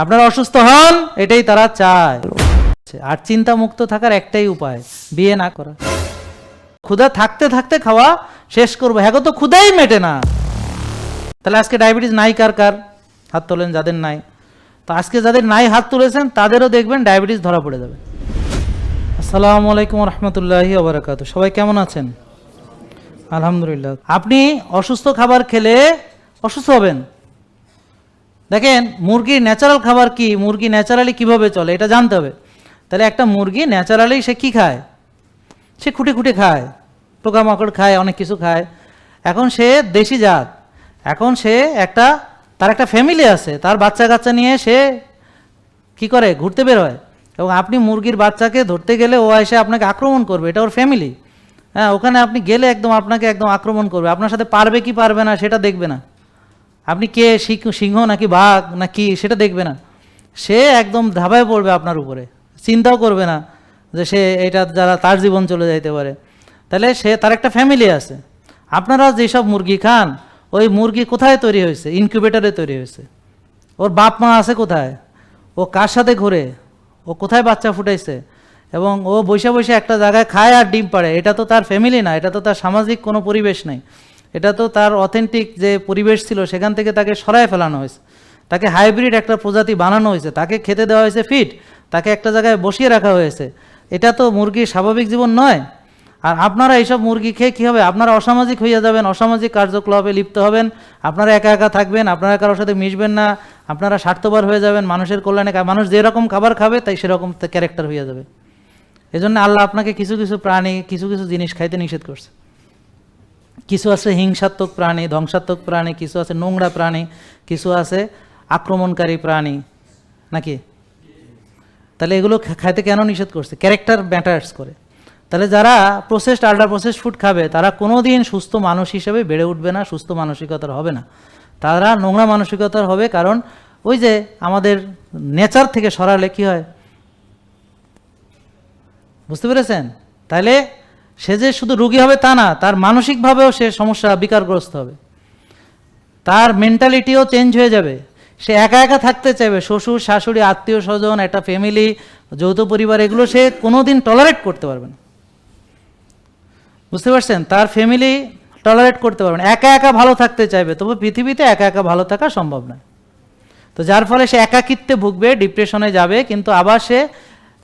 আপনারা অসুস্থ হন, এটাই তারা চায়। আর চিন্তা মুক্ত থাকার একটাই উপায়, বিয়ে না করা। ক্ষুধা থাকতে থাকতে খাওয়া শেষ করব। হ্যাঁ তো ক্ষুধাই মেটে না। তাহলে আজকে ডায়াবেটিস নাই কার কার? হাত তোলেন যাদের নাই। তো আজকে যাদের নাই হাত তুলেছেন, তাদেরও দেখবেন ডায়াবেটিস ধরা পড়ে যাবে। আসসালামু আলাইকুম রহমতুল্লাহি ওবরাকাত। সবাই কেমন আছেন? আলহামদুলিল্লাহ। আপনি অসুস্থ খাবার খেলে অসুস্থ হবেন। দেখেন, মুরগির ন্যাচারাল খাবার কি? মুরগি ন্যাচারালি কীভাবে চলে? এটা জানতে হবে। তাহলে একটা মুরগি ন্যাচারালি সে কি খায়? সে খুঁটে খুঁটে খায়, পোকামাকড় খায়, অনেক কিছু খায়। এখন সে দেশি জাত। এখন সে একটা, তার একটা ফ্যামিলি আছে। তার বাচ্চা কাচ্চা নিয়ে সে কি করে? ঘুরতে বের হয়। এবং আপনি মুরগির বাচ্চাকে ধরতে গেলে ও এসে আপনাকে আক্রমণ করবে। এটা ওর ফ্যামিলি হ্যাঁ ওখানে আপনি গেলে একদম আপনাকে একদম আক্রমণ করবে। আপনার সাথে পারবে কি পারবে না, সেটা দেখবে না। আপনি কে, সিংহ- নাকি বাঘ নাকি, সেটা দেখবে না। সে একদম ধাবায় পড়বে আপনার উপরে। চিন্তাও করবে না যে সে এটা যারা তার জীবন চলে যাইতে পারে। তাহলে সে, তার একটা ফ্যামিলি আছে। আপনারা যেসব মুরগি খান, ওই মুরগি কোথায় তৈরি হয়েছে? ইনকিউবেটরে তৈরি হয়েছে। ওর বাপ মা আছে কোথায়? ও কার সাথে ঘুরে? ও কোথায় বাচ্চা ফুটাইছে? এবং ও বসে বসে একটা জায়গায় খায় আর ডিম পাড়ে। এটা তো তার ফ্যামিলি না, এটা তো তার সামাজিক কোনো পরিবেশ নেই। এটা তো তার অথেন্টিক যে পরিবেশ ছিল, সেখান থেকে তাকে সরায় ফেলানো হয়েছে। তাকে হাইব্রিড একটা প্রজাতি বানানো হয়েছে। তাকে খেতে দেওয়া হয়েছে ফিট তাকে একটা জায়গায় বসিয়ে রাখা হয়েছে। এটা তো মুরগির স্বাভাবিক জীবন নয়। আর আপনারা এইসব মুরগি খেয়ে কী হবে? আপনারা অসামাজিক হইয়া যাবেন, অসামাজিক কার্যকলাপে লিপ্ত হবেন, আপনারা একা একা থাকবেন, আপনারা কারোর সাথে মিশবেন না, আপনারা স্বার্থপর হয়ে যাবেন, মানুষের কল্যাণে মানুষ যেরকম খাবার খাবে, তাই সেরকম ক্যারেক্টার হয়ে যাবে। এজন্য আল্লাহ আপনাকে কিছু কিছু প্রাণী, কিছু কিছু জিনিস খাইতে নিষেধ করছে। কিছু আছে হিংসাত্মক প্রাণী, ধ্বংসাত্মক প্রাণী, কিছু আছে নোংরা প্রাণী, কিছু আছে আক্রমণকারী প্রাণী, নাকি? তাহলে এগুলো খাইতে কেন নিষেধ করছে? ক্যারেক্টার ম্যাটার্স করে। তাহলে যারা প্রসেসড আল্ট্রা প্রসেসড ফুড খাবে, তারা কোনো দিন সুস্থ মানুষ হিসেবে বেড়ে উঠবে না, সুস্থ মানসিকতার হবে না। তারা নোংরা মানসিকতার হবে কারণ ওই যে আমাদের নেচার থেকে সরালে কি হয়? বুঝতে পেরেছেন? তাহলে সে যে শুধু রুগী হবে তা না, তার মানসিকভাবেও সে সমস্যা বিকারগ্রস্ত হবে। তার মেন্টালিটিও চেঞ্জ হয়ে যাবে। সে একা একা থাকতে চাইবে, শ্বশুর, শাশুড়ি, আত্মীয় স্বজন, একটা ফ্যামিলি যৌথ পরিবার, এগুলো সে কোনোদিন টলারেট করতে পারবে না। বুঝতে পারছেন? তার ফ্যামিলি টলারেট করতে পারবে না। একা একা ভালো থাকতে চাইবে, তবে পৃথিবীতে একা একা ভালো থাকা সম্ভব নয়। তো যার ফলে সে একাকিত্বে ভুগবে ডিপ্রেশনে যাবে, কিন্তু আবার সে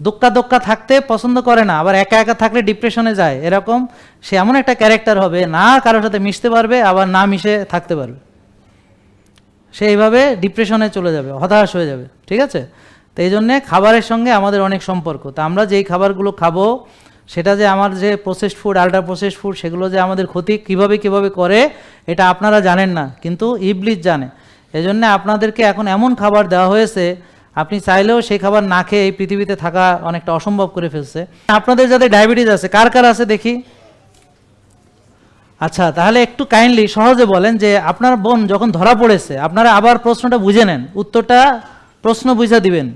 দোক্কা দোক্কা থাকতে পছন্দ করে না, আবার একা একা থাকলে ডিপ্রেশনে যায়। এরকম সে এমন একটা ক্যারেক্টার হবে, না কারোর সাথে মিশতে পারবে, আবার না মিশে থাকতে পারবে। সে এইভাবে ডিপ্রেশনে চলে যাবে, হতাশ হয়ে যাবে, ঠিক আছে? তো এই জন্যে খাবারের সঙ্গে আমাদের অনেক সম্পর্ক। তা আমরা যেই খাবারগুলো খাব, সেটা যে আমার যে processed food ultra processed food সেগুলো যে আমাদের ক্ষতি কীভাবে কীভাবে করে, এটা আপনারা জানেন না, কিন্তু ইবলিস জানে। এই জন্যে আপনাদেরকে এখন এমন খাবার দেওয়া হয়েছে আপনি চাইলেও সেই খাবার না খেয়ে এই পৃথিবীতে থাকা অনেকটা অসম্ভব করে ফেলছে। আপনাদের যাদের ডায়াবেটিস আছে, কার কার আছে দেখি? আচ্ছা তাহলে একটু কাইন্ডলি সহজে বলেন যে আপনার বোন যখন ধরা পড়েছে, আপনারা আবার প্রশ্নটা বুঝে নেন। উত্তরটা প্রশ্ন বুঝা দিবেন।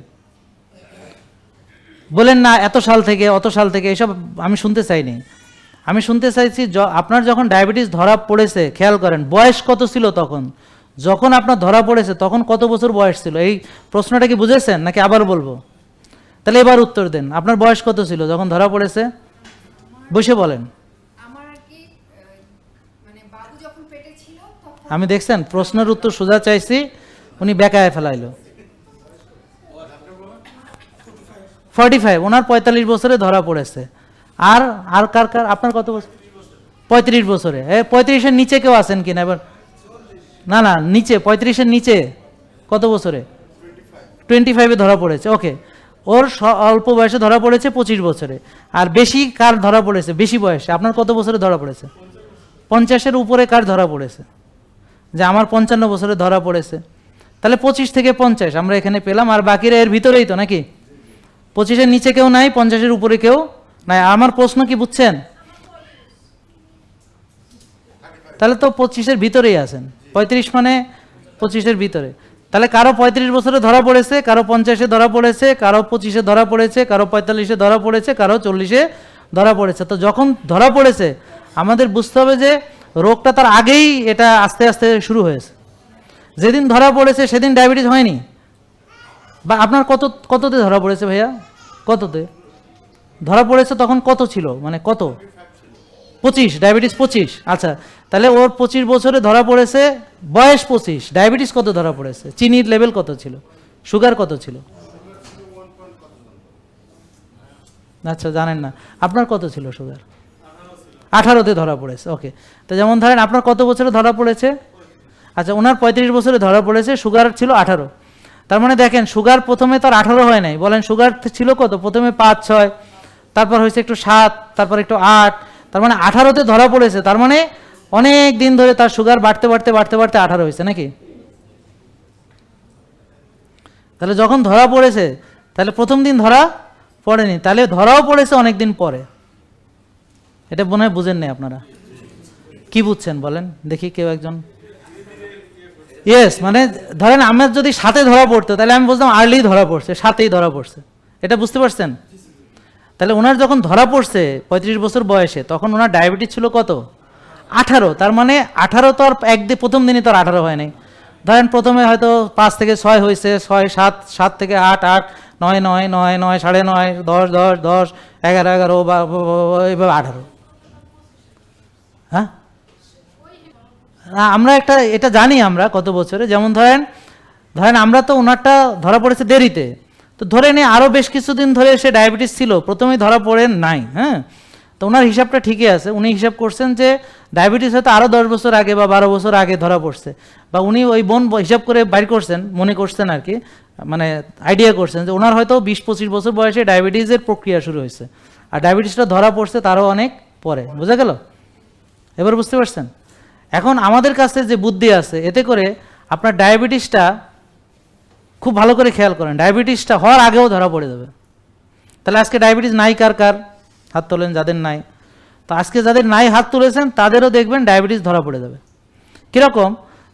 বলেন না, এত সাল থেকে, অত সাল থেকে, এসব আমি শুনতে চাইনি। আমি শুনতে চাইছি আপনার যখন ডায়াবেটিস ধরা পড়েছে, খেয়াল করেন, বয়স কত ছিল তখন? যখন আপনার ধরা পড়েছে তখন কত বছর বয়স ছিল? এই প্রশ্নটা কি বুঝেছেন নাকি আবার বলব? তাহলে এবার উত্তর দেন। আপনার বয়স কত ছিল যখন ধরা পড়েছে? বসে বলেন। মানে আমি দেখছেন প্রশ্নের উত্তর সোজা চাইছি উনি বেকায় ফেলাইল। ফর্টি ফাইভ ওনার পঁয়তাল্লিশ বছরে ধরা পড়েছে। আর আর কার কার আপনার কত বছর? পঁয়ত্রিশ বছরে। এ পঁয়ত্রিশের নিচে কেউ আছেন কিনা? এবার না না, নিচে, পঁয়ত্রিশের নিচে। কত বছরে? টোয়েন্টি ফাইভে ধরা পড়েছে ওকে ওর অল্প বয়সে ধরা পড়েছে পঁচিশ বছরে। আর বেশি কার ধরা পড়েছে? বেশি বয়সে। আপনার কত বছরে ধরা পড়েছে? পঞ্চাশের উপরে কার ধরা পড়েছে? যে আমার পঞ্চান্ন বছরে ধরা পড়েছে। তাহলে পঁচিশ থেকে পঞ্চাশ, আমরা এখানে পেলাম। আর বাকিরা এর ভিতরেই তো নাকি? পঁচিশের নিচে কেউ নাই, পঞ্চাশের উপরে কেউ নাই। আমার প্রশ্ন কি, বুঝছেন? তাহলে তো পঁচিশের ভিতরেই আছেন। পঁয়ত্রিশ মানে পঁচিশের ভিতরে। তাহলে কারও পঁয়ত্রিশ বছরে ধরা পড়েছে, কারও পঞ্চাশে ধরা পড়েছে, কারও পঁচিশে ধরা পড়েছে, কারও পঁয়তাল্লিশে ধরা পড়েছে, কারও চল্লিশে ধরা পড়েছে। তো যখন ধরা পড়েছে, আমাদের বুঝতে হবে যে রোগটা তার আগেই এটা আস্তে আস্তে শুরু হয়েছে। যেদিন ধরা পড়েছে সেদিন ডায়াবেটিস হয়নি। বা আপনার কত, কততে ধরা পড়েছে ভাইয়া? কততে? ধরা পড়েছে তখন কত ছিল? মানে কত? পঁচিশ, ডায়াবেটিস পঁচিশ। আচ্ছা তাহলে ওর পঁচিশ বছরে ধরা পড়েছে, বয়স পঁচিশ। ডায়াবেটিস কত ধরা পড়েছে? চিনির লেভেল কত ছিল? সুগার কত ছিল? আচ্ছা জানেন না। আপনার কত ছিল সুগার আঠারোতে ধরা পড়েছে ওকে তো যেমন ধরেন, আপনার কত বছরে ধরা পড়েছে? আচ্ছা ওনার পঁয়ত্রিশ বছরে ধরা পড়েছে সুগার ছিল আঠারো। তার মানে দেখেন সুগার প্রথমে তো আর আঠারো হয় নাই। বলেন সুগার ছিল কত? প্রথমে পাঁচ, ছয়, তারপর হয়েছে একটু সাত, তারপর একটু আট তার মানে আঠারোতে ধরা পড়েছে, তার মানে অনেক দিন ধরে তার সুগার বাড়তে বাড়তে বাড়তে বাড়তে আঠারো হয়েছে নাকি? তাহলে যখন ধরা পড়েছে, তাহলে প্রথম দিন ধরা পড়েনি, তাহলে ধরাও পড়েছে অনেক দিন পরে। এটা মনে হয় বুঝেন নাই আপনারা। কি বুঝছেন বলেন, দেখি কেউ একজন। ইয়েস মানে ধরেন আমার যদি সাথে ধরা পড়তো, তাহলে আমি বুঝতাম আর্লি ধরা পড়ছে সাথেই ধরা পড়ছে। এটা বুঝতে পারছেন? তাহলে ওনার যখন ধরা পড়ছে পঁয়ত্রিশ বছর বয়সে, তখন ওনার ডায়াবেটিস ছিল কত? আঠারো। তার মানে আঠারো তো আর একদিন প্রথম দিনই তো আর আঠারো হয় নাই। ধরেন প্রথমে হয়তো পাঁচ থেকে ছয় হয়েছে, ছয়, সাত সাত থেকে আট আট, নয় নয় নয় নয়, সাড়ে নয়, দশ দশ দশ, এগারো এগারো, বা, বা- বা- বা- এইভাবে আঠারো। হ্যাঁ? আমরা একটা, এটা জানি আমরা কত বছরে। যেমন ধরেন ধরেন আমরা তো ওনারটা ধরা পড়েছে দেরিতে। তো ধরে নিয়ে আরও বেশ কিছুদিন ধরে সে ডায়াবেটিস ছিল, প্রথমেই ধরা পড়ে নাই হ্যাঁ? তো ওনার হিসাবটা ঠিকই আছে। উনি হিসাব করছেন যে ডায়াবেটিস হয়তো আরও দশ বছর আগে বা বারো বছর আগে ধরা পড়ছে। বা উনি ওই বোন হিসাব করে বাইর করছেন, মনে করছেন আর কি মানে আইডিয়া করছেন যে ওনার হয়তো বিশ পঁচিশ বছর বয়সে ডায়াবেটিসের প্রক্রিয়া শুরু হয়েছে। আর ডায়াবেটিসটা ধরা পড়ছে তারও অনেক পরে, বোঝা গেল? এবার বুঝতে পারছেন? এখন আমাদের কাছে যে বুদ্ধি আছে, এতে করে আপনার ডায়াবেটিসটা খুব ভালো করে খেয়াল করেন। ডায়াবেটিসটা হওয়ার আগেও ধরা পড়ে যাবে। তাহলে আজকে ডায়াবেটিস নাই কার কার? হাত তোলেন যাদের নাই। তো আজকে যাদের নাই হাত তুলেছেন, তাদেরও দেখবেন ডায়াবেটিস ধরা পড়ে যাবে। কীরকম?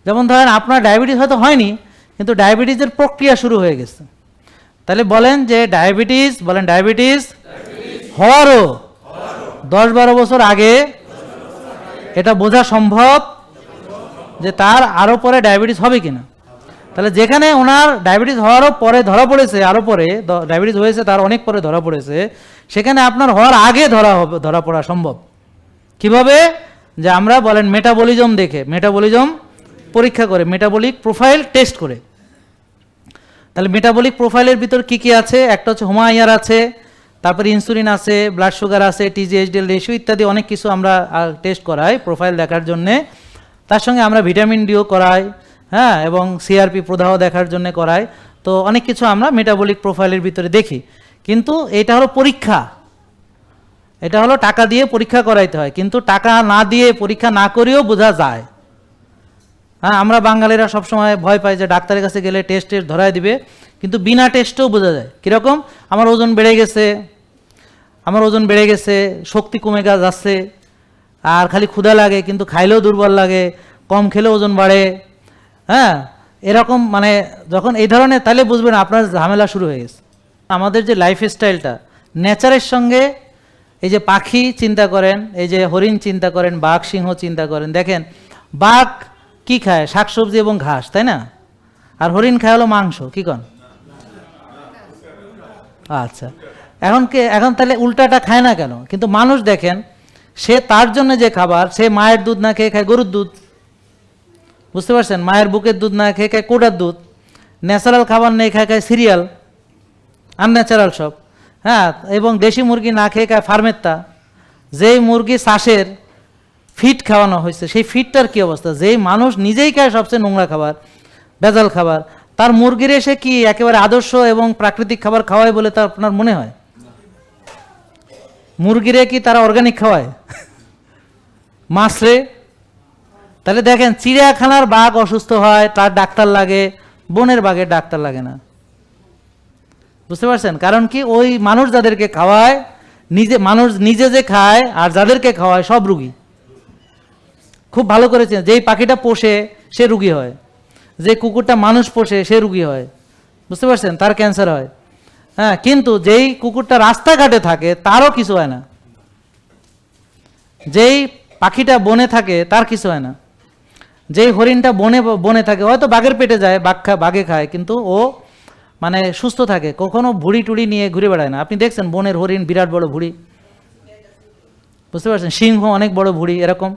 যেমন ধরেন আপনার ডায়াবেটিস হয়তো হয়নি, কিন্তু ডায়াবেটিসের প্রক্রিয়া শুরু হয়ে গেছে। তাহলে বলেন যে ডায়াবেটিস, বলেন ডায়াবেটিস হওয়ারও দশ বারো বছর আগে এটা বোঝা সম্ভব যে তার আরও পরে ডায়াবেটিস হবে কিনা। তাহলে যেখানে ওনার ডায়াবেটিস হওয়ারও পরে ধরা পড়েছে, আরও পরে ডায়াবেটিস হয়েছে, তার অনেক পরে ধরা পড়েছে, সেখানে আপনার হওয়ার আগে ধরা হবে, ধরা পড়া সম্ভব। কীভাবে? যে আমরা বলেন মেটাবলিজম দেখে মেটাবলিজম পরীক্ষা করে মেটাবলিক প্রোফাইল টেস্ট করে। তাহলে মেটাবলিক প্রোফাইলের ভিতর কি কি আছে? একটা হচ্ছে হোমায়ার আছে, তারপরে ইনসুলিন আছে ব্লাড সুগার আছে টিজিএইচডিএল রেশিও ইত্যাদি অনেক কিছু আমরা টেস্ট করাই প্রোফাইল দেখার জন্যে। তার সঙ্গে আমরা ভিটামিন ডিও করাই। হ্যাঁ এবং সিআরপি প্রদাহ দেখার জন্য করাই তো অনেক কিছু আমরা মেটাবলিক প্রোফাইলের ভিতরে দেখি। কিন্তু এটা হলো পরীক্ষা। এটা হলো টাকা দিয়ে পরীক্ষা করাইতে হয়। কিন্তু টাকা না দিয়ে পরীক্ষা না করেও বোঝা যায়। হ্যাঁ আমরা বাঙালিরা সবসময় ভয় পাই যে ডাক্তারের কাছে গেলে টেস্ট টেস্ট ধরায় দিবে। কিন্তু বিনা টেস্টেও বোঝা যায়। কীরকম? আমার ওজন বেড়ে গেছে। আমার ওজন বেড়ে গেছে, শক্তি কমে যাচ্ছে। আর খালি ক্ষুধা লাগে, কিন্তু খাইলেও দুর্বল লাগে। কম খেলেও ওজন বাড়ে। হ্যাঁ এরকম মানে যখন এই ধরনের, তাহলে বুঝবেন আপনার ঝামেলা শুরু হয়ে গেছে। আমাদের যে লাইফ স্টাইলটা নেচারের সঙ্গে এই যে পাখি চিন্তা করেন, এই যে হরিণ চিন্তা করেন, বাঘ সিংহ চিন্তা করেন, দেখেন বাঘ কি খায়? শাকসবজি এবং ঘাস, তাই না? আর হরিণ খায় হলো মাংস, কি কন? আচ্ছা এখন কে, এখন তাহলে উল্টাটা খায় না কেন? কিন্তু মানুষ দেখেন, সে তার জন্য যে খাবার, সে মায়ের দুধ না খেয়ে খায় গরুর দুধ। বুঝতে পারছেন? মায়ের বুকের দুধ না খেয়ে খায় কোটার দুধ ন্যাচারাল খাবার নেই খায় খায় সিরিয়াল আনন্যাচারাল সব। হ্যাঁ এবং দেশি মুরগি না খেয়ে খায় ফার্মেরটা যেই মুরগি চাষের ফিট খাওয়ানো হয়েছে, সেই ফিটটার কি অবস্থা? যেই মানুষ নিজেই খায় সবচেয়ে নোংরা খাবার, ভেজাল খাবার, তার মুরগির এসে কি একেবারে আদর্শ এবং প্রাকৃতিক খাবার খাওয়ায় বলে তার আপনার মনে হয়? মুরগিরে কি তারা অর্গানিক খাওয়ায়? মাছরে তাহলে দেখেন, চিড়িয়াখানার বাঘ অসুস্থ হয়, তার ডাক্তার লাগে, বনের বাঘের ডাক্তার লাগে না। বুঝতে পারছেন? কারণ কি, ওই মানুষ যাদেরকে খাওয়ায়, নিজে, মানুষ নিজে যে খায়, আর যাদেরকে খাওয়ায়, সব রুগী। খুব ভালো করেছেন, যেই পাখিটা পোষে, সে রুগী হয়। যে কুকুরটা মানুষ পোষে, সে রুগী হয়। বুঝতে পারছেন? তার ক্যান্সার হয়। হ্যাঁ কিন্তু যেই কুকুরটা রাস্তাঘাটে থাকে, তারও কিছু হয় না। যেই পাখিটা বনে থাকে, তার কিছু হয় না। যেই হরিণটা বনে বনে থাকে, হয়তো বাঘের পেটে যায়, বাঘ খা, বাঘে খায়, কিন্তু ও মানে সুস্থ থাকে, কখনো ভুড়ি টুড়ি নিয়ে ঘুরে বেড়ায় না। আপনি দেখছেন বনের হরিণ, বিরাট বড় ভুড়ি। বুঝতে পারছেন? সিংহ অনেক বড় ভুড়ি, এরকম।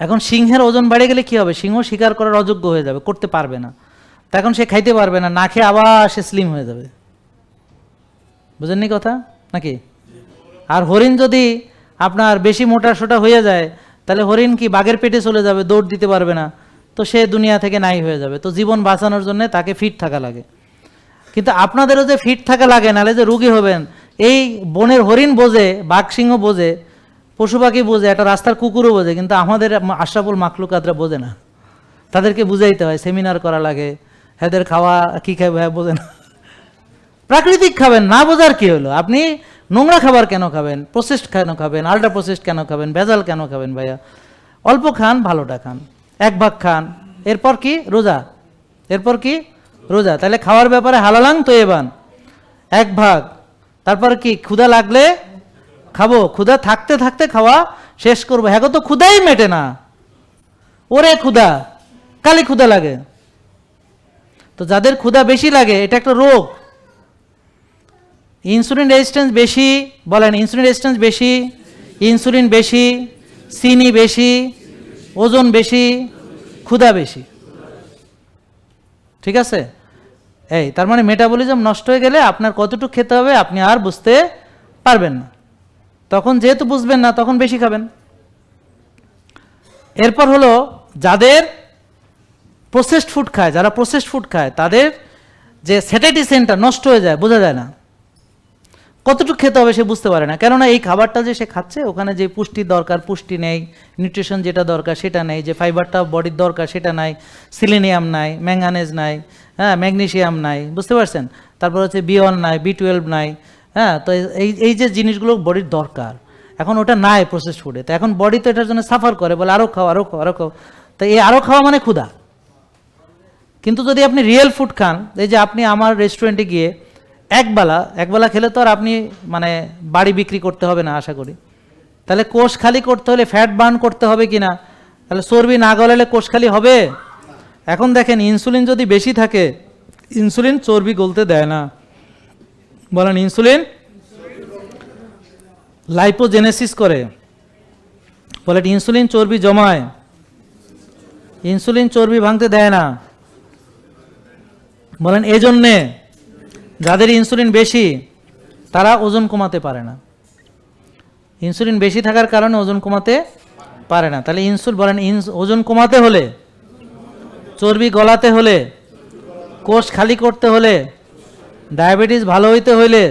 এখন সিংহের ওজন বেড়ে গেলে কি হবে? সিংহ শিকার করার অযোগ্য হয়ে যাবে, করতে পারবে না। তখন সে খাইতে পারবে না না খেয়ে আবার সে স্লিম হয়ে যাবে। বুঝেননি কথা? নাকি? আর হরিণ যদি আপনার বেশি মোটা সোটা হয়ে যায় তাহলে হরিণ কি বাঘের পেটে চলে যাবে, দৌড় দিতে পারবে না। তো সে দুনিয়া থেকে নাই হয়ে যাবে। তো জীবন বাঁচানোর জন্য তাকে ফিট থাকা লাগে। কিন্তু আপনাদেরও যে ফিট থাকা লাগে, নাহলে যে রুগী হবেন, এই বনের হরিণ বোঝে, বাঘ সিংহ বোঝে, পশু পাখি বোঝে, একটা রাস্তার কুকুরও বোঝে, কিন্তু আমাদের আশরাফুল মাকলুকাতরা বোঝে না। তাদেরকে বুঝাইতে হয়, সেমিনার করা লাগে এদের খাওয়া কী খাবে হ্যাঁ বোঝে না। প্রাকৃতিক খাবেন, না বোঝার কি হলো? আপনি নোংরা খাবার কেন খাবেন? প্রসেসড কেন খাবেন? আল্ট্রা প্রসেসড কেন খাবেন? ভেজাল কেন খাবেন ভাইয়া? অল্প খান, ভালোটা খান। এক ভাগ খান। এরপর কি? রোজা। এরপর কি? রোজা। তাহলে খাওয়ার ব্যাপারে হালালাং তো এবান এক ভাগ। তারপর কি? ক্ষুধা লাগলে খাব। ক্ষুধা থাকতে থাকতে খাওয়া শেষ করব। হ্যাঁ তো ক্ষুধাই মেটে না। ওরে ক্ষুধা। কালি ক্ষুধা লাগে। তো যাদের ক্ষুধা বেশি লাগে, এটা একটা রোগ। ইনসুলিন রেজিস্ট্যান্স বেশি, বলেন, ইনসুলিন রেজিস্ট্যান্স বেশি, ইনসুলিন বেশি, চিনি বেশি, ওজন বেশি, ক্ষুধা বেশি। ঠিক আছে? এই, তার মানে মেটাবলিজম নষ্ট হয়ে গেলে আপনার কতটুকু খেতে হবে আপনি আর বুঝতে পারবেন না। তখন যেহেতু বুঝবেন না, তখন বেশি খাবেন। এরপর হলো, যাদের প্রসেসড ফুড খায়, যারা প্রসেসড ফুড খায়, তাদের যে স্যাটাইটি সেন্টার নষ্ট হয়ে যায়, বোঝা যায় না। কতটুকু খেতে হবে সে বুঝতে পারে না। কেননা এই খাবারটা যে সে খাচ্ছে, ওখানে যে পুষ্টির দরকার, পুষ্টি নেই নিউট্রিশন যেটা দরকার সেটা নেই, যে ফাইবারটা বডির দরকার সেটা নাই সিলিনিয়াম নাই ম্যাঙ্গানেজ নাই হ্যাঁ ম্যাগনেশিয়াম নাই, বুঝতে পারছেন? তারপর হচ্ছে বি ওয়ান নাই বি টুয়েলভ নাই হ্যাঁ তো এই এই যে জিনিসগুলো বডির দরকার, এখন ওটা নাই প্রসেস ফুডে তো এখন বডি তো এটার জন্য সাফার করে, বলে আরও খাও আরও খাও আরও খাও, তো এই আরও খাওয়া মানে ক্ষুধা। কিন্তু যদি আপনি রিয়েল ফুড খান, এই যে আপনি আমার রেস্টুরেন্টে গিয়ে একবেলা একবেলা খেলে তো আর আপনি মানে বাড়ি বিক্রি করতে হবে না, আশা করি। তাহলে কোষ খালি করতে হলে ফ্যাট বার্ন করতে হবে কি না? তাহলে চর্বি না গলালে কোষ খালি হবে? এখন দেখেন ইনসুলিন যদি বেশি থাকে ইনসুলিন চর্বি গলতে দেয় না। বলেন ইনসুলিন লাইপোজেনেসিস করে। বলেন ইনসুলিন চর্বি জমায়। ইনসুলিন চর্বি ভাঙতে দেয় না। বলেন, এজন্যে যাদের ইনসুলিন বেশি, তারা ওজন কমাতে পারে না। ইনসুলিন বেশি থাকার কারণে ওজন কমাতে পারে না। তাহলে ইনসুল বলেন ওজন কমাতে হলে, চর্বি গলাতে হলে, কোষ খালি করতে হলে, ডায়াবেটিস ভালো হইতে হইলে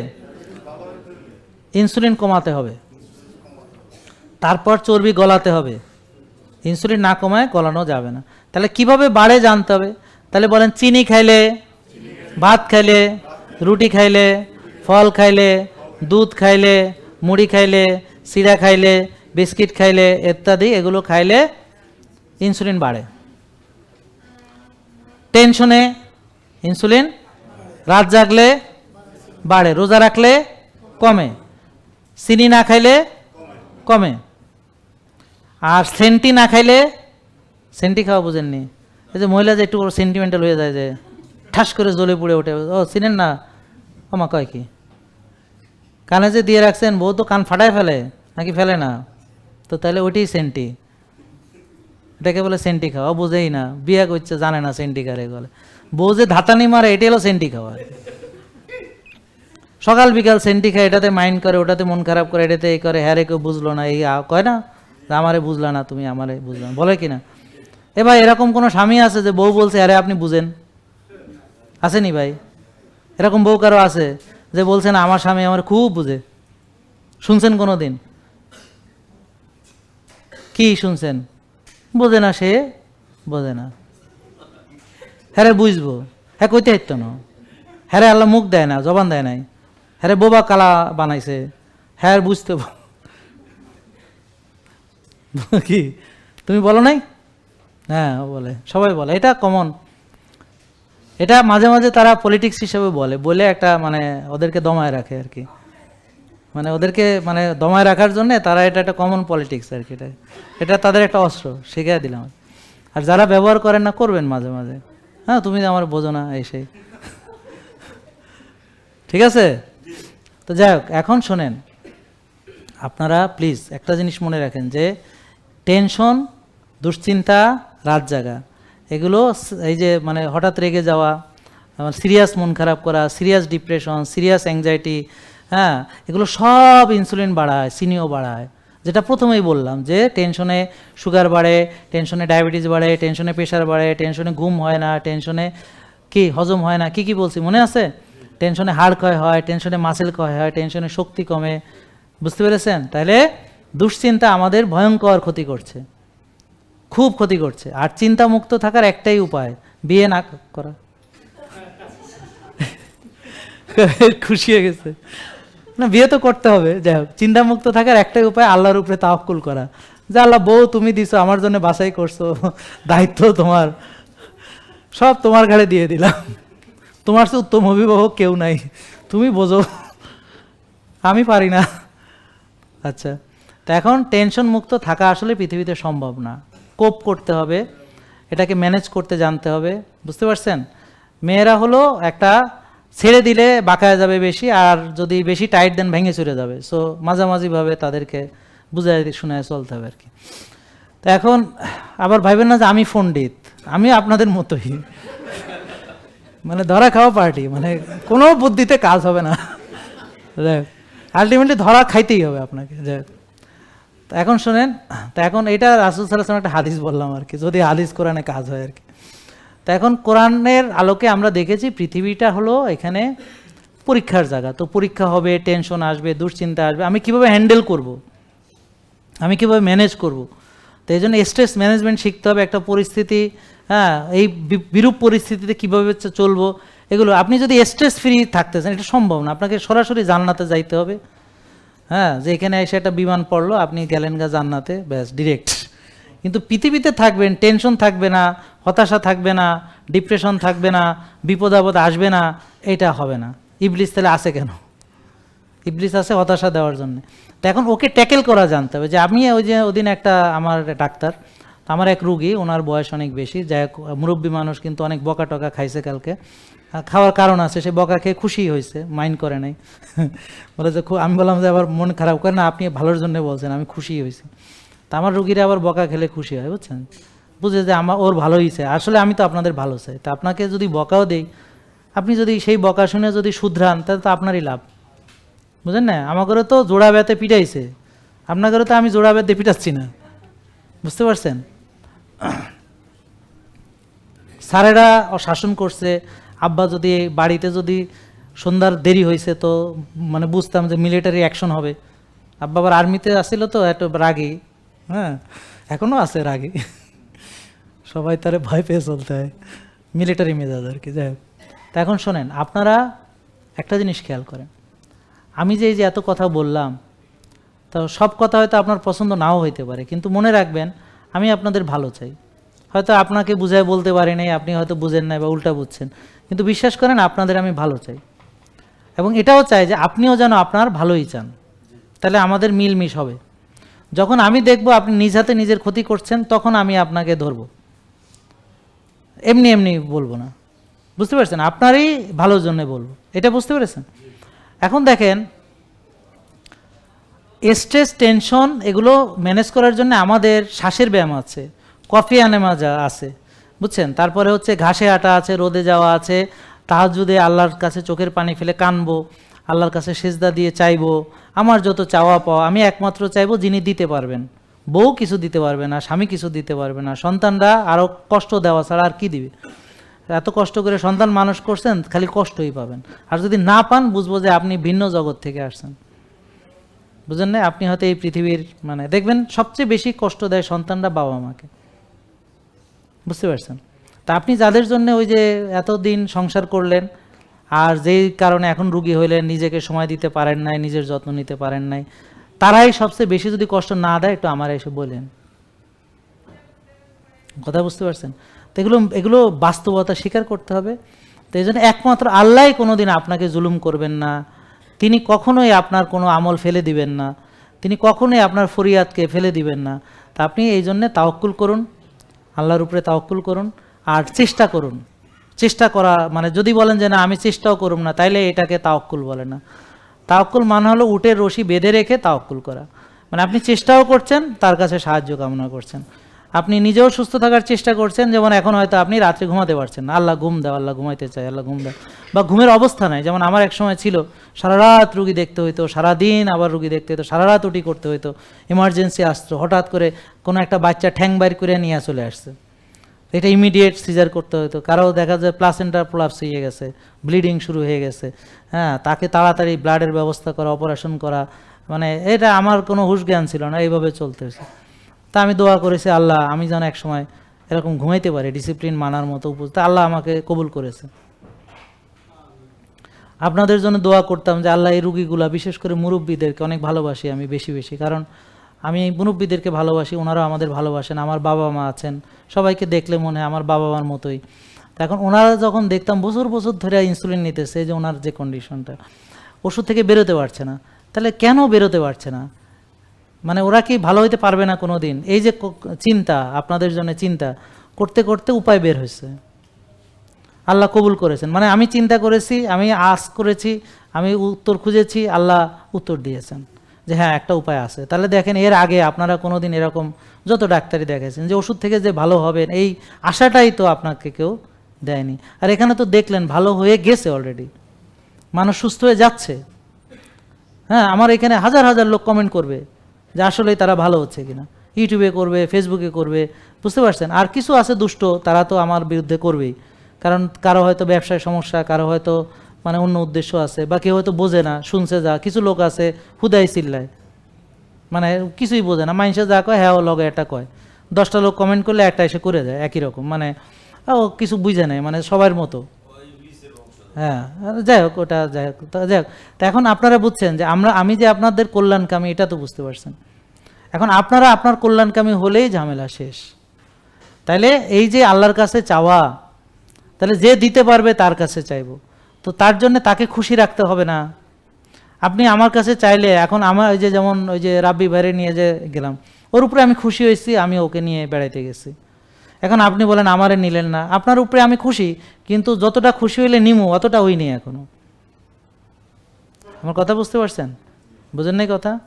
ইনসুলিন কমাতে হবে। তারপর চর্বি গলাতে হবে। ইনসুলিন না কমায় গলানো যাবে না। তাহলে কীভাবে বাড়ে জানতে হবে? তাহলে বলেন, চিনি খাইলে, ভাত খাইলে রুটি খাইলে, ফল খাইলে, দুধ খাইলে, মুড়ি খাইলে, সিরা খাইলে, বিস্কিট খাইলে ইত্যাদি এগুলো খাইলে ইনসুলিন বাড়ে। টেনশনে ইনসুলিন রাত জাগলে বাড়ে, রোজা রাখলে কমে, চিনি না খাইলে কমে। আর সেন্টি না খাইলে, সেন্টি খাওয়া বুঝেননি। এই যে মহিলা যে একটু সেন্টিমেন্টাল হয়ে যায় যে ঠাস করে জ্বলে পুড়ে ওঠে। ও, চিনেন না? আমা কয় কি? কানে যে দিয়ে রাখছেন, বউ তো কান ফাটায় ফেলে, নাকি ফেলে না? তো তাহলে ওইটাই সেন্টি। এটাকে বলে সেন্টি খাওয়া। বুঝেই না, বিয়ে করছে, জানে না সেন্টি কারে বলে। বউ যে ধাতানি মারে, এটাই হলো সেন্টি খাওয়া। সকাল বিকাল সেন্টি খায়, এটাতে মাইন্ড করে, ওটাতে মন খারাপ করে, এটাতে এই করে হ্যারে কেউ বুঝলো না, এই কয় না? আমারে বুঝলা না, তুমি আমারে বুঝলা। বলে কি না এ ভাই, এরকম কোনো স্বামী আছে যে বউ বলছে, আরে, আপনি বুঝেন। আসেনি ভাই? এরকম বউ কারও আছে যে বলছেন আমার স্বামী আমার খুব বুঝে। শুনছেন কোনো দিন কি শুনছেন? বোঝে না সে, বোঝে না। হ্যাঁ বুঝব হ্যাঁ কইতে হাইতো না। হ্যাঁ আল্লাহ মুখ দেয় না, জবান দেয় নাই। হ্যাঁ বোবা কালা বানাইছে হ্যাঁ বুঝতে কি? তুমি বলো নাই? হ্যাঁ বলে। সবাই বলে, এটা কমন এটা মাঝে মাঝে তারা পলিটিক্স হিসেবে বলে বলে একটা মানে ওদেরকে দমায় রাখে আর কি। মানে ওদেরকে মানে দমায় রাখার জন্য তারা এটা একটা কমন পলিটিক্স আর কি, এটা এটা তাদের একটা অস্ত্র, শিখিয়ে দিলাম। আর যারা ব্যবহার করেন না, করবেন মাঝে মাঝে। হ্যাঁ তুমি আমার বোঝো না এই সেই। ঠিক আছে? তো যাই হোক, এখন শোনেন। আপনারা প্লিজ একটা জিনিস মনে রাখেন যে টেনশন দুশ্চিন্তা, রাত জাগা। এগুলো এই যে মানে হঠাৎ রেগে যাওয়া সিরিয়াস মন খারাপ করা সিরিয়াস ডিপ্রেশন সিরিয়াস অ্যাংজাইটি হ্যাঁ এগুলো সব ইনসুলিন বাড়ায়, সিনিও বাড়ায়। যেটা প্রথমেই বললাম যে টেনশনে সুগার বাড়ে টেনশনে ডায়াবেটিস বাড়ে টেনশনে প্রেশার বাড়ে টেনশনে ঘুম হয় না টেনশনে কি হজম হয় না, কি কি বলছি, মনে আছে? টেনশনে হাড় ক্ষয় হয় টেনশনে মাসেল ক্ষয় হয় টেনশনে শক্তি কমে। বুঝতে পেরেছেন? তাহলে দুশ্চিন্তা আমাদের ভয়ঙ্কর ক্ষতি করছে। খুব ক্ষতি করছে। আর চিন্তা মুক্ত থাকার একটাই উপায়, বিয়ে না করা। খুশি হয়ে গেছে। না, বিয়ে তো করতে হবে। যাই হোক, চিন্তামুক্ত থাকার একটাই উপায়, আল্লাহর উপরে তাওয়াক্কুল করা। যে আল্লাহ, বউ তুমি দিছো, আমার জন্য বাছাই করছ, দায়িত্ব তোমার। সব তোমার ঘাড়ে দিয়ে দিলাম। তোমার সে উত্তম অভিভাবক কেউ নাই। তুমি বোঝো, আমি পারি না। আচ্ছা তো এখন টেনশন মুক্ত থাকা আসলে পৃথিবীতে সম্ভব না। কোপ করতে হবে, এটাকে ম্যানেজ করতে জানতে হবে, বুঝতে পারছেন? মেয়েরা হলো একটা ছেড়ে দিলে বাঁকায় যাবে বেশি, আর যদি বেশি টাইট দেন ভেঙে চুরে যাবে। সো মাঝামাঝিভাবে তাদেরকে বুঝাই শোনায় চলতে হবে আর কি তো এখন, আবার ভাইবেন না যে আমি পণ্ডিত, আমি আপনাদের মতোই। মানে ধরা খাওয়া পার্টি মানে কোনো বুদ্ধিতে কাজ হবে না। আলটিমেটলি ধরা খাইতেই হবে আপনাকে, যাই। তো এখন শোনেন, তো এখন এটা রাসুল সাল্লাহ একটা হাদিস বললাম আর কি, যদি হাদিস কোরআনে কাজ হয় আর কি তো এখন কোরআনের আলোকে আমরা দেখেছি পৃথিবীটা হলো এখানে পরীক্ষার জায়গা, তো পরীক্ষা হবে টেনশন আসবে, দুশ্চিন্তা আসবে, আমি কীভাবে হ্যান্ডেল করব। আমি কীভাবে ম্যানেজ করব। তো এই জন্য স্ট্রেস ম্যানেজমেন্ট শিখতে হবে, একটা পরিস্থিতি হ্যাঁ এই বিরূপ পরিস্থিতিতে কীভাবে চলবো, এগুলো আপনি যদি স্ট্রেস ফ্রি থাকতে চান, এটা সম্ভব না, আপনাকে সরাসরি জান্নাতে যাইতে হবে হ্যাঁ যে এখানে এসে একটা বিমান পড়ল, আপনি গেলেন গা জান্নাতে, ব্যাস ডিরেক্ট কিন্তু পৃথিবীতে থাকবেন টেনশন থাকবে না, হতাশা থাকবে না ডিপ্রেশন থাকবে না, বিপদ আপদ আসবে না, এটা হবে না। ইবলিস তাহলে আসে কেন? ইবলিস আছে হতাশা দেওয়ার জন্য। তো এখন ওকে ট্যাকেল করা জানতে হবে। যে আমি ওই যে ওদিন একটা আমার ডাক্তার আমার এক রুগী, ওনার বয়স অনেক বেশি। যাই হোক, মুরব্বী মানুষ কিন্তু অনেক বকা টকা খাইছে কালকে। খাওয়ার কারণ আছে, সে বকা খেয়ে খুশি হয়েছে, মাইন্ড করে নাই। বলে যে খু- আমি বললাম যে আবার মন খারাপ করে না, আপনি ভালোর জন্য বলছেন, আমি খুশি হয়েছি। তা আমার রুগীরা আবার বকা খেলে খুশি হয়, বুঝছেন? বুঝে যে আমার ওর ভালো হয়েছে আসলে আমি তো আপনাদের ভালো চাই। তা আপনাকে যদি বকাও দেই, আপনি যদি সেই বকা শুনে যদি শুধরান, তাহলে তো আপনারই লাভ। বুঝেন না? আমাকে তো জোড়া বেতে পিটাইছে। আপনাকে তো আমি জোড়া বেতে পিটাচ্ছি না। বুঝতে পারছেন? স্যারেরা শাসন করছে, আব্বা যদি বাড়িতে যদি সন্ধ্যার দেরি হয়েছে তো মানে বুঝতাম যে মিলিটারি অ্যাকশন হবে। আব্বা আবার আর্মিতে আসছিল তো একটু রাগি। হ্যাঁ এখনও আছে রাগি। সবাই তারে ভয় পেয়ে চলতে হয় মিলিটারি মেজাজ আর কি, যাই তা এখন শোনেন, আপনারা একটা জিনিস খেয়াল করেন। আমি যে এই যে এত কথা বললাম, তো সব কথা হয়তো আপনার পছন্দ নাও হইতে পারে, কিন্তু মনে রাখবেন আমি আপনাদের ভালো চাই। হয়তো আপনাকে বুঝায় বলতে পারি নাই, আপনি হয়তো বুঝেন নাই বা উল্টা বুঝছেন। কিন্তু বিশ্বাস করেন, আপনাদের আমি ভালো চাই। এবং এটাও চাই যে আপনিও যেন আপনার ভালোই চান। তাহলে আমাদের মিলমিশ হবে। যখন আমি দেখব আপনি নিজ হাতে নিজের ক্ষতি করছেন, তখন আমি আপনাকে ধরবো। এমনি এমনি বলব না। বুঝতে পারছেন? আপনারই ভালোর জন্যে বলব। এটা বুঝতে পেরেছেন? এখন দেখেন স্ট্রেস টেনশন এগুলো ম্যানেজ করার জন্য আমাদের শ্বাসের ব্যায়াম আছে কফি আনেমা যা আছে, বুঝছেন? তারপরে হচ্ছে ঘাসে আটা আছে, রোদে যাওয়া আছে তাহাজুদে আল্লাহর কাছে চোখের পানি ফেলে কানবো, আল্লাহর কাছে সেজদা দিয়ে চাইব, আমার যত চাওয়া পাওয়া আমি একমাত্র চাইব যিনি দিতে পারবেন। বউ কিছু দিতে পারবে না, স্বামী কিছু দিতে পারবে না, সন্তানরা আরও কষ্ট দেওয়া ছাড়া আর কি দিবে? এত কষ্ট করে সন্তান মানুষ করছেন, খালি কষ্টই পাবেন। আর যদি না পান, বুঝব যে আপনি ভিন্ন জগৎ থেকে আসছেন। বুঝলেন না আপনি হয়তো এই পৃথিবীর মানে দেখবেন সবচেয়ে বেশি কষ্ট দেয় সন্তানরা বাবা মাকে বুঝতে পারছেন? তা আপনি যাদের জন্য ওই যে এতদিন সংসার করলেন, আর যেই কারণে এখন রুগী হইলেন, নিজেকে সময় দিতে পারেন নাই, নিজের যত্ন নিতে পারেন নাই, তারাই সবচেয়ে বেশি যদি কষ্ট না দেয়, একটু আমার এসে বলেন। কথা বুঝতে পারছেন? তো এগুলো এগুলো বাস্তবতা স্বীকার করতে হবে। তো এই জন্য একমাত্র আল্লাহ কোনোদিন আপনাকে জুলুম করবেন না তিনি কখনোই আপনার কোনো আমল ফেলে দিবেন না। তিনি কখনোই আপনার ফরিয়াদকে ফেলে দিবেন না। তা আপনি এই জন্যে তাওকুল করুন, আল্লাহর উপরে তাওকুল করুন আর চেষ্টা করুন। চেষ্টা করা মানে যদি বলেন যে না, আমি চেষ্টাও করুম না, তাইলে এটাকে তাওক্কুল বলে না। তাওক্কুল মানে হলো উটের রশি বেঁধে রেখে তাওক্কুল করা। মানে আপনি চেষ্টাও করছেন, তার কাছে সাহায্য কামনা করছেন। আপনি নিজেও সুস্থ থাকার চেষ্টা করছেন, যেমন এখন হয়তো আপনি রাত্রে ঘুমাতে পারছেন না। আল্লাহ ঘুম দাও, আল্লাহ ঘুমাইতে চাই, আল্লাহ ঘুম দাও। বা ঘুমের অবস্থা নাই, যেমন আমার এক সময় ছিল, সারা রাত রুগী দেখতে হইতো সারাদিন আবার রুগী দেখতে হইতো, সারা রাত উটি করতে হইতো ইমার্জেন্সি আসতো, হঠাৎ করে কোনো একটা বাচ্চা ঠ্যাং বাইর করে নিয়ে চলে আসছে। এটা ইমিডিয়েট সিজার করতে হতো কারও দেখা যায় প্লাসেন্টার প্রলাপস হয়ে গেছে ব্লিডিং শুরু হয়ে গেছে হ্যাঁ তাকে তাড়াতাড়ি ব্লাডের ব্যবস্থা করা অপারেশন করা মানে এটা আমার কোনো হুশ জ্ঞান ছিল না, এইভাবে চলতে হয়েছে তা আমি দোয়া করেছি, আল্লাহ, আমি যেন এক সময় এরকম ঘুমাইতে পারি ডিসিপ্লিন মানার মতো তা আল্লাহ আমাকে কবুল করেছে। আপনাদের জন্য দোয়া করতাম যে আল্লাহ এই রুগীগুলা, বিশেষ করে মুরব্বীদেরকে অনেক ভালোবাসি আমি বেশি বেশি। কারণ আমি এই মুরব্বীদেরকে ভালোবাসি, ওনারাও আমাদের ভালোবাসেন, আমার বাবা মা আছেন, সবাইকে দেখলে মনে হয় আমার বাবা মার মতোই এখন ওনারা যখন দেখতাম, বছর বছর ধরে ইনসুলিন নিতেছে যে ওনার যে কন্ডিশনটা ওষুধ থেকে বেরোতে পারছে না। তাহলে কেন বেরোতে পারছে না? মানে ওরা কি ভালো হইতে পারবে না কোনো দিন এই যে চিন্তা, আপনাদের জন্য চিন্তা, করতে করতে উপায় বের হয়েছে। আল্লাহ কবুল করেছেন। মানে আমি চিন্তা করেছি, আমি আস করেছি, আমি উত্তর খুঁজেছি, আল্লাহ উত্তর দিয়েছেন যে হ্যাঁ একটা উপায় আছে। তাহলে দেখেন, এর আগে আপনারা কোনোদিন এরকম যত ডাক্তারি দেখেছেন যে ওষুধ থেকে যে ভালো হবেন, এই আশাটাই তো আপনাকে কেউ দেয়নি। আর এখানে তো দেখলেন, ভালো হয়ে গেছে অলরেডি মানুষ সুস্থ হয়ে যাচ্ছে। হ্যাঁ আমার এখানে হাজার হাজার লোক কমেন্ট করবে। যে আসলে তারা ভালো হচ্ছে কিনা। ইউটিউবে করবে ফেসবুকে করবে, বুঝতে পারছেন? আর কিছু আছে দুষ্ট, তারা তো আমার বিরুদ্ধে করবেই। কারণ কারও হয়তো ব্যবসায় সমস্যা, কারও হয়তো মানে অন্য উদ্দেশ্য আছে, বা কেউ হয়তো বোঝে না, শুনছে যা। কিছু লোক আছে হুদাই চিল্লায়। মানে কিছুই বোঝে না। মানুষে যা কয় হ্যাঁ ও লগে এটা কয়। দশটা লোক কমেন্ট করলে একটা এসে করে যায় একই রকম। মানে ও কিছু বুঝে নেয় মানে সবার মতো। হ্যাঁ যাই হোক, ওটা যাই হোক যাই হোক। তা এখন আপনারা বুঝছেন যে আমরা, আমি যে আপনাদের কল্যাণকামী, এটা তো বুঝতে পারছেন। এখন আপনারা আপনার কল্যাণকামী হলেই ঝামেলা শেষ। তাইলে এই যে আল্লাহর কাছে চাওয়া তাহলে যে দিতে পারবে তার কাছে চাইব। তো তার জন্য তাকে খুশি রাখতে হবে না। আপনি আমার কাছে চাইলে, এখন আমার ওই যে যেমন ওই যে রাব্বি বাইরে নিয়ে যে গেলাম, ওর উপরে আমি খুশি হয়েছি, আমি ওকে নিয়ে বেড়াইতে গেছি। এখন আপনি বলেন, আমারে নিলেন না। আপনার উপরে আমি খুশি, কিন্তু যতটা খুশি হইলে নিমু, অতটা হই নেই এখনও। আমার কথা বুঝতে পারছেন? বুঝেন নাই কথা?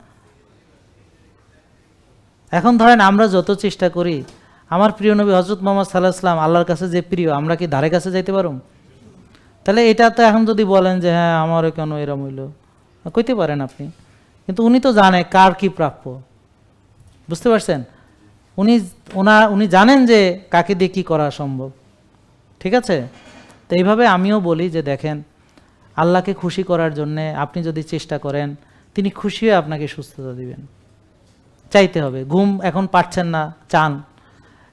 এখন ধরেন, আমরা যত চেষ্টা করি, আমার প্রিয় নবী হজরত মোহাম্মদ সাল্লাহ সাল্লাম আল্লাহর কাছে যে প্রিয়, আমরা কি ধারে কাছে যাইতে পারুম? তাহলে এটা তো এখন যদি বলেন যে হ্যাঁ আমারও কেন এরম হইল? কইতে পারেন আপনি। কিন্তু উনি তো জানে কার কি প্রাপ্য। বুঝতে পারছেন? উনি, ওনা, উনি জানেন যে কাকে দিয়ে কী করা সম্ভব। ঠিক আছে? তো এইভাবে আমিও বলি যে দেখেন, আল্লাহকে খুশি করার জন্যে আপনি যদি চেষ্টা করেন, তিনি খুশি হয়ে আপনাকে সুস্থতা দিবেন। চাইতে হবে। ঘুম এখন পাচ্ছেন না, চান।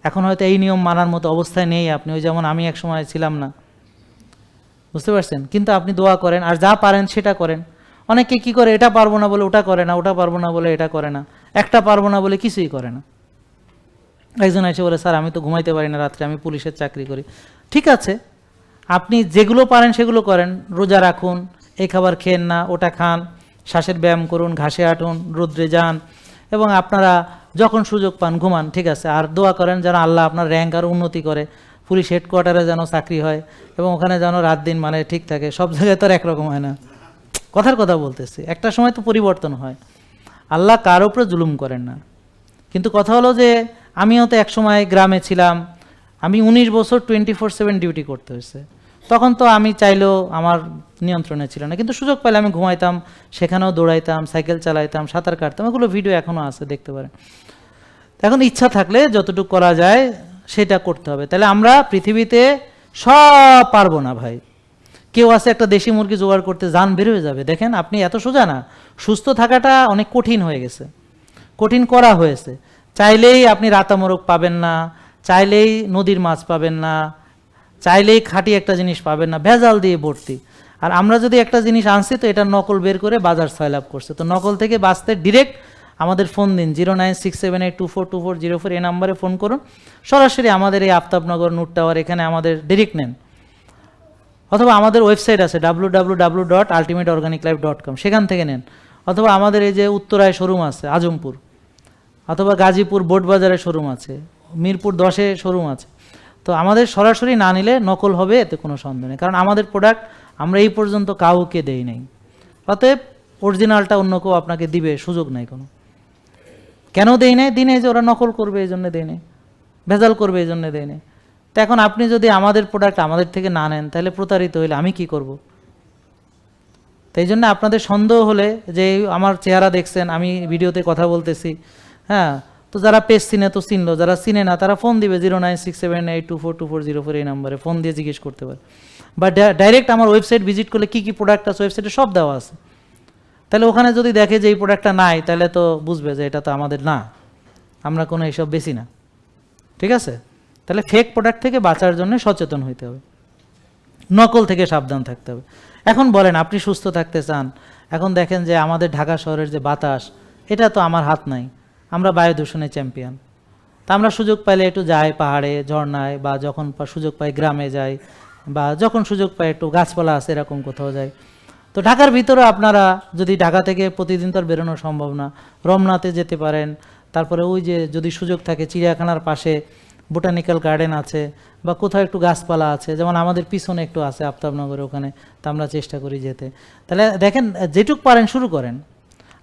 এখন হয়তো এই নিয়ম মানার মতো অবস্থায় নেই আপনি। ওই যেমন আমি এক সময় ছিলাম না। বুঝতে পারছেন? কিন্তু আপনি দোয়া করেন, আর যা পারেন সেটা করেন। অনেকে কি করে, এটা পারব না বলে ওটা করে না, ওটা পারব না বলে এটা করে না। একটা পারব না বলে কিছুই করে না। একজন এসে বলে, স্যার, আমি তো ঘুমাইতে পারি না রাত্রে, আমি পুলিশের চাকরি করি। ঠিক আছে, আপনি যেগুলো পারেন সেগুলো করেন, রোজা রাখুন এই খাবার খেয়েন না, ওটা খান, শ্বাসের ব্যায়াম করুন, ঘাসে হাঁটুন রৌদ্রে যান, এবং আপনারা যখন সুযোগ পান ঘুমান, ঠিক আছে। আর দোয়া করেন যেন আল্লাহ আপনার র্যাঙ্ক আর উন্নতি করে, পুলিশ হেডকোয়ার্টারে যেন চাকরি হয়, এবং ওখানে যেন রাত দিন মানে ঠিক থাকে, সব জায়গায় তো আর একরকম হয় না। কথার কথা বলতেছি, একটা সময় তো পরিবর্তন হয়। আল্লাহ কার উপরে জুলুম করেন না। কিন্তু কথা হলো যে আমিও তো এক সময় গ্রামে ছিলাম। আমি উনিশ বছর টোয়েন্টি ফোর সেভেন ডিউটি করতে হয়েছে। তখন তো আমি চাইলেও আমার নিয়ন্ত্রণে ছিল না। কিন্তু সুযোগ পেলে আমি ঘুমাইতাম, সেখানেও দৌড়াইতাম, সাইকেল চালাইতাম, সাঁতার কাটতাম, এগুলো ভিডিও এখনও আছে, দেখতে পারেন। এখন ইচ্ছা থাকলে যতটুকু করা যায়, সেটা করতে হবে। তাহলে আমরা পৃথিবীতে সব পারব না ভাই। কেউ আছে একটা দেশি মুরগি জোগাড় করতে, যান বের হয়ে যাবে। দেখেন, আপনি এত সোজা না। সুস্থ থাকাটা অনেক কঠিন হয়ে গেছে। কঠিন করা হয়েছে। চাইলেই আপনি রাতামোরগ পাবেন না, চাইলেই নদীর মাছ পাবেন না, চাইলেই খাঁটি একটা জিনিস পাবেন না, ভেজাল দিয়ে ভর্তি। আর আমরা যদি একটা জিনিস আনছি তো এটা নকল বের করে বাজার ছয়লাভ করছে। তো নকল থেকে বাঁচতে ডিরেক্ট আমাদের ফোন দিন, zero nine six seven eight two four two four zero four, এই নাম্বারে ফোন করুন। সরাসরি আমাদের এই আফতাবনগর নুট টাওয়ার এখানে আমাদের ডিরেক্ট নেন। অথবা আমাদের ওয়েবসাইট আছে W W W dot ultimate organic life dot com সেখান থেকে নেন। অথবা আমাদের এই যে উত্তরায় শোরুম আছে, আজমপুর। অথবা গাজীপুর বোট বাজারে শোরুম আছে, মিরপুর দশে শোরুম আছে। তো আমাদের সরাসরি না নিলে নকল হবে, এতে কোনো সন্দেহ নেই। কারণ আমাদের প্রোডাক্ট আমরা এই পর্যন্ত কাউকে দেই নাই। অতএব অরিজিনালটা অন্য কেউ আপনাকে দিবে, সুযোগ নাই কোনো। কেন দেই নাই? দিনে যে ওরা নকল করবে, এই জন্য দেয় নাই। ভেজাল করবে, এই জন্য দেয় নাই। তো এখন আপনি যদি আমাদের প্রোডাক্ট আমাদের থেকে না নেন, তাহলে প্রতারিত হইলে আমি কি করব? তাই জন্য আপনাদের সন্দেহ হলে যে আমার চেহারা দেখছেন, আমি ভিডিওতে কথা বলতেছি হ্যাঁ তো যারা পেজ চিনে তো চিনলো, যারা চিনে না, তারা ফোন দিবে zero nine six seven eight two four two four zero four এই নাম্বারে ফোন দিয়ে জিজ্ঞেস করতে পারে। বা ডাইরেক্ট আমার ওয়েবসাইট ভিজিট করলে কী কী প্রোডাক্ট আছে ওয়েবসাইটে সব দেওয়া আছে। তাহলে ওখানে যদি দেখে যে এই প্রোডাক্টটা নাই, তাহলে তো বুঝবে যে এটা তো আমাদের না। আমরা কোনো এইসব বেশি না। ঠিক আছে? তাহলে ফেক প্রোডাক্ট থেকে বাঁচার জন্য সচেতন হইতে হবে। নকল থেকে সাবধান থাকতে হবে। এখন বলেন, আপনি সুস্থ থাকতে চান। এখন দেখেন যে আমাদের ঢাকা শহরের যে বাতাস, এটা তো আমার হাত নাই। আমরা বায়ু দূষণের চ্যাম্পিয়ন। তা আমরা সুযোগ পাইলে একটু যাই পাহাড়ে, ঝর্ণায়, বা যখন সুযোগ পাই গ্রামে যাই, বা যখন সুযোগ পাই একটু গাছপালা আছে এরকম কোথাও যাই। তো ঢাকার ভিতরে আপনারা যদি ঢাকা থেকে প্রতিদিন তো বেরোনো সম্ভব না, রমনাতে যেতে পারেন, তারপরে ওই যে যদি সুযোগ থাকে চিড়িয়াখানার পাশে বোটানিক্যাল গার্ডেন আছে, বা কোথাও একটু গাছপালা আছে, যেমন আমাদের পিছনে একটু আছে আফতাবনগরে ওখানে, তা আমরা চেষ্টা করি যেতে। তাহলে দেখেন, যেটুক পারেন শুরু করেন।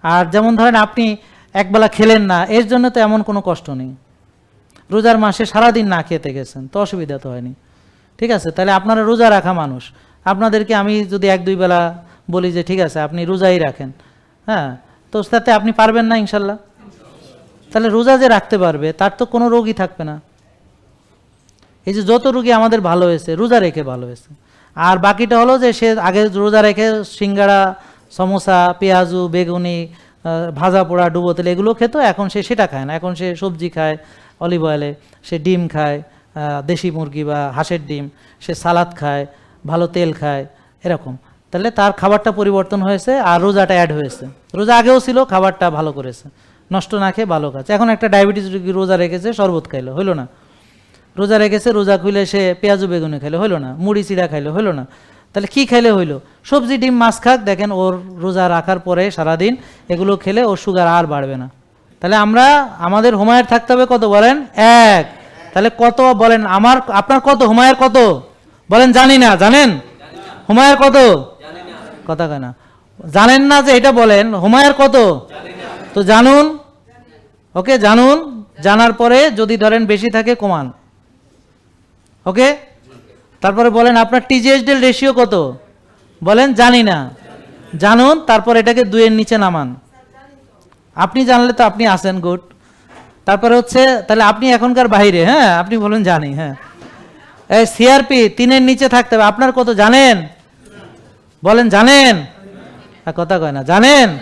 আর যেমন ধরেন আপনি একবেলা খেলেন না, এর জন্য তো এমন কোনো কষ্ট নেই। রোজার মাসে সারাদিন না খেতে গেছেন, তো অসুবিধা তো হয়নি। ঠিক আছে, তাহলে আপনারা রোজা রাখা মানুষ। আপনাদেরকে আমি যদি এক দুই বেলা বলি যে, ঠিক আছে, আপনি রোজাই রাখেন। হ্যাঁ তো তাতে আপনি পারবেন না ইনশাল্লাহ। তাহলে রোজা যে রাখতে পারবে, তার তো কোনো রোগই থাকবে না। এই যে যত রুগী আমাদের ভালো হয়েছে, রোজা রেখে ভালো হয়েছে। আর বাকিটা হলো যে, সে আগে রোজা রেখে সিঙ্গাড়া, সমোসা, পেঁয়াজু, বেগুনি ভাজা পোড়া, ডুবো তেল, এগুলো খেত, এখন সে সেটা খায় না। এখন সে সবজি খায়, অলিভ অয়েলে, সে ডিম খায় দেশি মুরগি বা হাঁসের ডিম, সে সালাদ খায়, ভালো তেল খায়, এরকম। তাহলে তার খাবারটা পরিবর্তন হয়েছে আর রোজাটা অ্যাড হয়েছে। রোজা আগেও ছিল, খাবারটা ভালো করেছে। নষ্ট না খেয়ে ভালো খাচ্ছে। এখন একটা ডায়াবেটিস রোগী রোজা রেখেছে, শরবত খাইলো, হইল না। রোজা রেখেছে, রোজা খুলে সে পেঁয়াজু বেগুনে খাইলে, হইল না। মুড়ি, চিড়া খাইলো, হইল না। তাহলে কি খাইলে হইল? সবজি, ডিম, মাছ খাক, দেখেন ওর রোজা রাখার পরে সারাদিন এগুলো খেলে ওর সুগার আর বাড়বে না। তাহলে আমরা, আমাদের হুমায়ের থাকতে হবে কত বলেন? এক। তাহলে কত বলেন? আমার, আপনার কত? হুমায়ের কত? বলেন জানি না, জানেন? হুমায়ের কত? কথা কেনা জানেন না যে এটা বলেন, হুমায়ের কত? তো জানুন। ওকে, জানুন। জানার পরে যদি ধরেন বেশি থাকে, কমান। ওকে? তারপরে বলেন, আপনার টিজিএসডিএল রেশিও কত? বলেন, জানি না। জানুন, তারপর এটাকে দুইয়ের নিচে নামান। আপনি জানলে তো আপনি আসেন গুড। তারপরে হচ্ছে, তাহলে আপনি এখনকার বাইরে হ্যাঁ আপনি বলেন, জানি হ্যাঁ। এই সিআরপি তিনের নিচে থাকতে হবে। আপনার কত, জানেন? বলেন, জানেন? কথা কয় না, জানেন?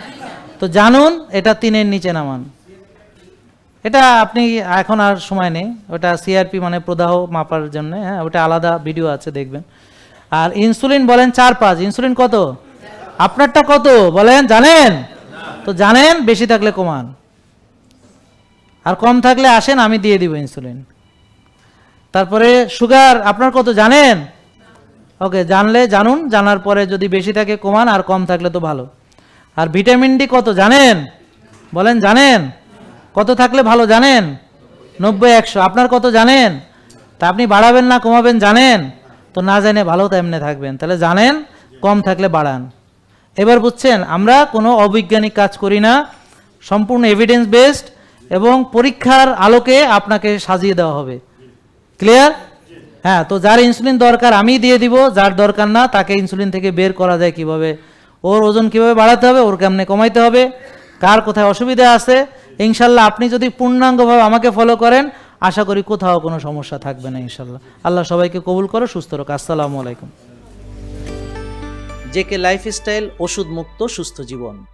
তো জানুন, এটা তিনের নিচে নামান। এটা আপনি, এখন আর সময় নেই। ওটা সিআরপি মানে প্রদাহ মাপার জন্য হ্যাঁ ওটা আলাদা ভিডিও আছে, দেখবেন। আর ইনসুলিন বলেন চার পাঁচ ইনসুলিন কত? আপনারটা কত? বলেন, জানেন? তো জানেন, বেশি থাকলে কমান। আর কম থাকলে আসেন, আমি দিয়ে দিব ইনসুলিন তারপরে সুগার আপনার কত, জানেন? ওকে, জানলে জানুন, জানার পরে যদি বেশি থাকে কমান, আর কম থাকলে তো ভালো। আর ভিটামিন ডি কত, জানেন? বলেন, জানেন? কত থাকলে ভালো জানেন? নব্বই, একশো। আপনার কত জানেন? তা আপনি বাড়াবেন না, কমাবেন, জানেন? তো না জানে ভালো তো এমনি থাকবেন। তাহলে জানেন, কম থাকলে বাড়ান। এবার বুঝছেন, আমরা কোনো অবৈজ্ঞানিক কাজ করি না। সম্পূর্ণ এভিডেন্স বেসড এবং পরীক্ষার আলোকে আপনাকে সাজিয়ে দেওয়া হবে। ক্লিয়ার হ্যাঁ তো যার ইনসুলিন দরকার আমি দিয়ে দিব, যার দরকার না তাকে ইনসুলিন থেকে বের করা যায় কীভাবে? ওর ওজন কীভাবে বাড়াতে হবে, ওর কেমনে কমাইতে হবে? কার কোথায় অসুবিধা আছে? ইনশাল্লাহ আপনি যদি পূর্ণাঙ্গভাবে আমাকে ফলো করেন, আশা করি কোথাও কোনো সমস্যা থাকবে না ইনশাল্লাহ। আল্লাহ সবাইকে কবুল করো, সুস্থ রোক। আসসালামু আলাইকুম। জেকে লাইফস্টাইল ওষুধ মুক্ত সুস্থ জীবন।